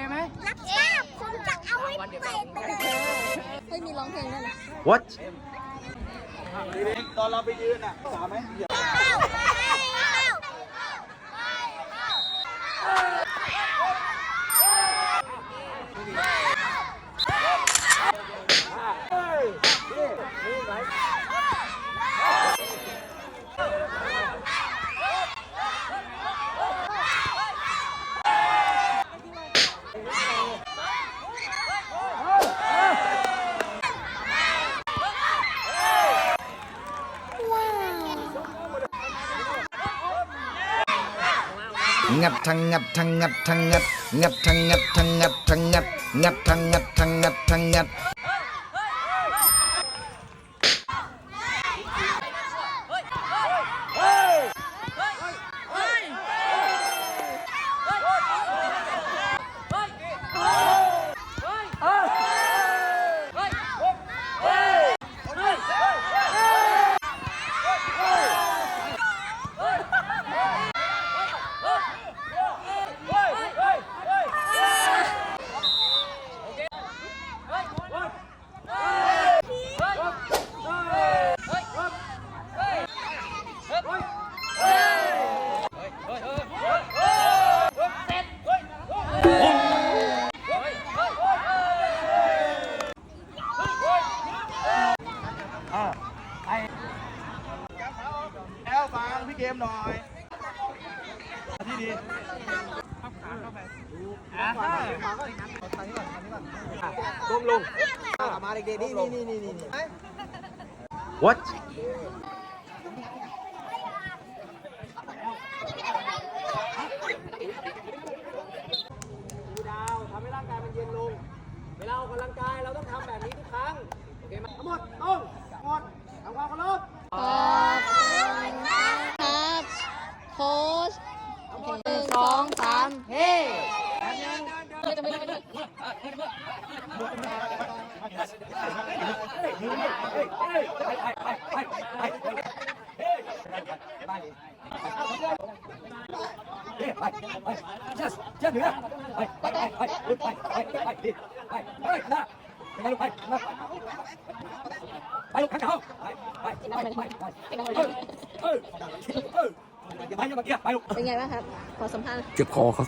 เคไหมรับทราบผมจะเอาให้เป็ดไปเลยเฮ้ยมีร้องเพลงด้วยนะ What ตอนเราไปยืนอะสามไหม งับทังงับทังงับทังงับงับทังงับทังงับทังงับงับทังงับทังงับทังงับ พี่เกมหน่อยที่ดีลงลงมาเด็กๆนี่นี่นี่นี่ What ดาวทำให้ร่างกายมันเย็นลง เวลาออกกำลังกายเราต้องทำแบบนี้ทุกครั้ง โอเคไหมทั้งหมดต้องหมดทำความเคารพ ขอบคุณครับโค้ชหนึ่งสองสามเฮ้ไม่จะไม่ไม่ไม่ เป็นไงบ้างครับ ขอสัมภาษณ์ เจ็บคอครับ